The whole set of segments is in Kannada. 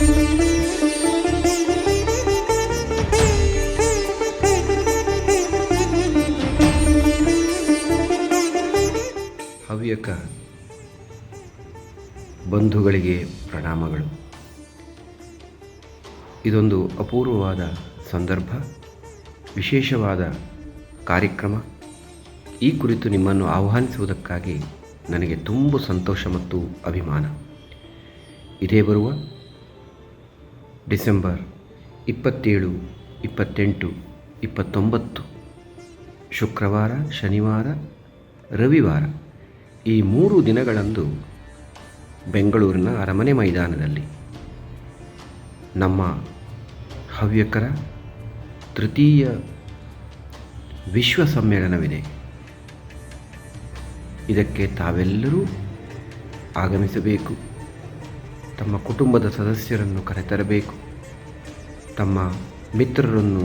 ಹವ್ಯಕ ಬಂಧುಗಳಿಗೆ ಪ್ರಣಾಮಗಳು. ಇದೊಂದು ಅಪೂರ್ವವಾದ ಸಂದರ್ಭ, ವಿಶೇಷವಾದ ಕಾರ್ಯಕ್ರಮ. ಈ ಕುರಿತು ನಿಮ್ಮನ್ನು ಆಹ್ವಾನಿಸುವುದಕ್ಕಾಗಿ ನನಗೆ ತುಂಬ ಸಂತೋಷ ಮತ್ತು ಅಭಿಮಾನ. ಇದೇ ಬರುವ ಡಿಸೆಂಬರ್ ಇಪ್ಪತ್ತೇಳು, ಇಪ್ಪತ್ತೆಂಟು, ಇಪ್ಪತ್ತೊಂಬತ್ತು. ಶುಕ್ರವಾರ, ಶನಿವಾರ, ರವಿವಾರ ಈ ಮೂರು ದಿನಗಳಂದು ಬೆಂಗಳೂರಿನ ಅರಮನೆ ಮೈದಾನದಲ್ಲಿ ನಮ್ಮ ಹವ್ಯಕರ ತೃತೀಯ ವಿಶ್ವ ಸಮ್ಮೇಳನವಿದೆ ಇದಕ್ಕೆ ತಾವೆಲ್ಲರೂ ಆಗಮಿಸಬೇಕು. ತಮ್ಮ ಕುಟುಂಬದ ಸದಸ್ಯರನ್ನು ಕರೆತರಬೇಕು. ತಮ್ಮ ಮಿತ್ರರನ್ನು,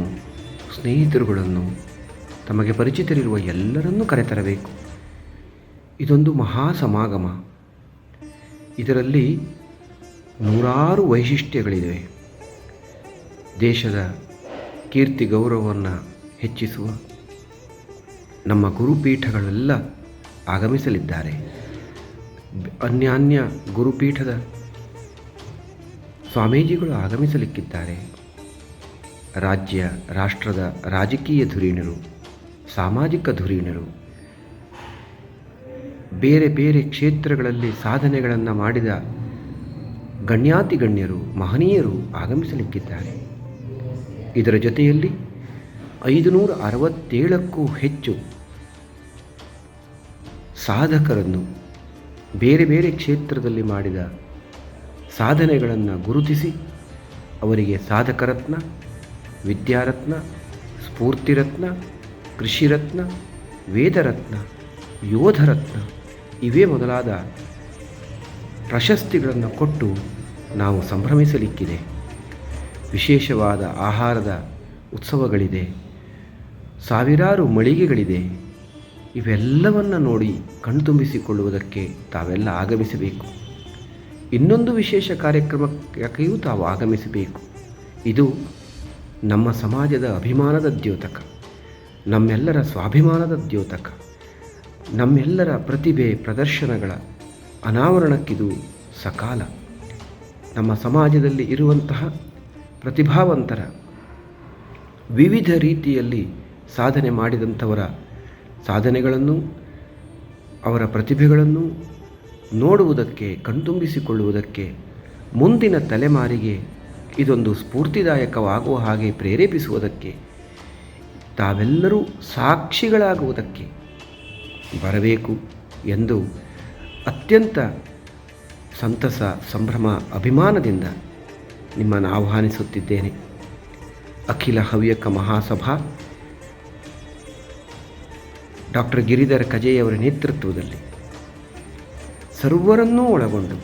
ಸ್ನೇಹಿತರುಗಳನ್ನು, ತಮಗೆ ಪರಿಚಿತರಿರುವ ಎಲ್ಲರನ್ನೂ ಕರೆತರಬೇಕು. ಇದೊಂದು ಮಹಾ ಸಮಾಗಮ. ಇದರಲ್ಲಿ ನೂರಾರು ವೈಶಿಷ್ಟ್ಯಗಳಿವೆ. ದೇಶದ ಕೀರ್ತಿ ಗೌರವವನ್ನು ಹೆಚ್ಚಿಸುವ, ನಮ್ಮ ಗುರುಪೀಠಗಳೆಲ್ಲ ಆಗಮಿಸಲಿದ್ದಾರೆ. ಅನ್ಯಾನ್ಯ ಗುರುಪೀಠದ ಸ್ವಾಮೀಜಿಗಳು ಆಗಮಿಸಲಿಕ್ಕಿದ್ದಾರೆ. ರಾಜ್ಯ, ರಾಷ್ಟ್ರದ ರಾಜಕೀಯ ಧುರೀಣರು, ಸಾಮಾಜಿಕ ಧುರೀಣರು, ಬೇರೆ ಬೇರೆ ಕ್ಷೇತ್ರಗಳಲ್ಲಿ ಸಾಧನೆಗಳನ್ನು ಮಾಡಿದ ಗಣ್ಯಾತಿ ಗಣ್ಯರು ಮಹನೀಯರು ಆಗಮಿಸಲಿಕ್ಕಿದ್ದಾರೆ. ಇದರ ಜೊತೆಯಲ್ಲಿ ಐದುನೂರ ಅರವತ್ತೇಳಕ್ಕೂ ಹೆಚ್ಚು ಸಾಧಕರನ್ನು ಬೇರೆ ಬೇರೆ ಕ್ಷೇತ್ರದಲ್ಲಿ ಮಾಡಿದ ಸಾಧನೆಗಳನ್ನು ಗುರುತಿಸಿ ಅವರಿಗೆ ಸಾಧಕರತ್ನ, ವಿದ್ಯಾರತ್ನ, ಸ್ಫೂರ್ತಿರತ್ನ, ಕೃಷಿರತ್ನ, ವೇದರತ್ನ, ಯೋಧರತ್ನ ಇವೇ ಮೊದಲಾದ ಪ್ರಶಸ್ತಿಗಳನ್ನು ಕೊಟ್ಟು ನಾವು ಸಂಭ್ರಮಿಸಲಿಕ್ಕಿದೆ. ವಿಶೇಷವಾದ ಆಹಾರದ ಉತ್ಸವಗಳಿದೆ. ಸಾವಿರಾರು ಮಳಿಗೆಗಳಿದೆ. ಇವೆಲ್ಲವನ್ನು ನೋಡಿ ಕಣ್ತುಂಬಿಸಿಕೊಳ್ಳುವುದಕ್ಕೆ ತಾವೆಲ್ಲ ಆಗಮಿಸಬೇಕು. ಇನ್ನೊಂದು ವಿಶೇಷ ಕಾರ್ಯಕ್ರಮಕ್ಕೆಯೂ ತಾವು ಆಗಮಿಸಬೇಕು. ಇದು ನಮ್ಮ ಸಮಾಜದ ಅಭಿಮಾನದ ದ್ಯೋತಕ, ನಮ್ಮೆಲ್ಲರ ಸ್ವಾಭಿಮಾನದ ದ್ಯೋತಕ, ನಮ್ಮೆಲ್ಲರ ಪ್ರತಿಭೆ ಪ್ರದರ್ಶನಗಳ ಅನಾವರಣಕ್ಕಿದು ಸಕಾಲ. ನಮ್ಮ ಸಮಾಜದಲ್ಲಿ ಇರುವಂತಹ ಪ್ರತಿಭಾವಂತರ, ವಿವಿಧ ರೀತಿಯಲ್ಲಿ ಸಾಧನೆ ಮಾಡಿದಂಥವರ ಸಾಧನೆಗಳನ್ನು, ಅವರ ಪ್ರತಿಭೆಗಳನ್ನು ನೋಡುವುದಕ್ಕೆ, ಕಣ್ತುಂಬಿಸಿಕೊಳ್ಳುವುದಕ್ಕೆ ಮುಂದಿನ ತಲೆಮಾರಿಗೆ ಇದೊಂದು ಸ್ಫೂರ್ತಿದಾಯಕವಾಗುವ ಹಾಗೆ ಪ್ರೇರೇಪಿಸುವುದಕ್ಕೆ, ತಾವೆಲ್ಲರೂ ಸಾಕ್ಷಿಗಳಾಗುವುದಕ್ಕೆ ಬರಬೇಕು ಎಂದು ಅತ್ಯಂತ ಸಂತಸ, ಸಂಭ್ರಮ, ಅಭಿಮಾನದಿಂದ ನಿಮ್ಮನ್ನು ಆಹ್ವಾನಿಸುತ್ತಿದ್ದೇನೆ. ಅಖಿಲ ಹವ್ಯಕ ಮಹಾಸಭಾ ಡಾಕ್ಟರ್ ಗಿರಿಧರ ಕಜೆಯವರ ನೇತೃತ್ವದಲ್ಲಿ. ಸರ್ವರನ್ನೂ ಒಳಗೊಂಡು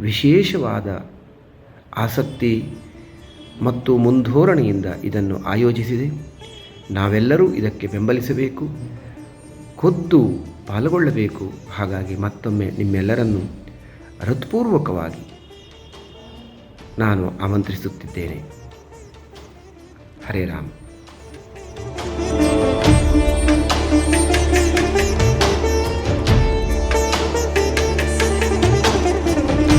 ವಿಶೇಷವಾದ ಆಸಕ್ತಿ ಮತ್ತು ಮುಂಧೋರಣೆಯಿಂದ ಇದನ್ನು ಆಯೋಜಿಸಿದೆ. ನಾವೆಲ್ಲರೂ ಇದಕ್ಕೆ ಬೆಂಬಲಿಸಬೇಕು, ಖುದ್ದು ಪಾಲ್ಗೊಳ್ಳಬೇಕು. ಹಾಗಾಗಿ ಮತ್ತೊಮ್ಮೆ ನಿಮ್ಮೆಲ್ಲರನ್ನು ಹೃತ್ಪೂರ್ವಕವಾಗಿ ನಾನು ಆಮಂತ್ರಿಸುತ್ತಿದ್ದೇನೆ. ಹರೇ ರಾಮ್.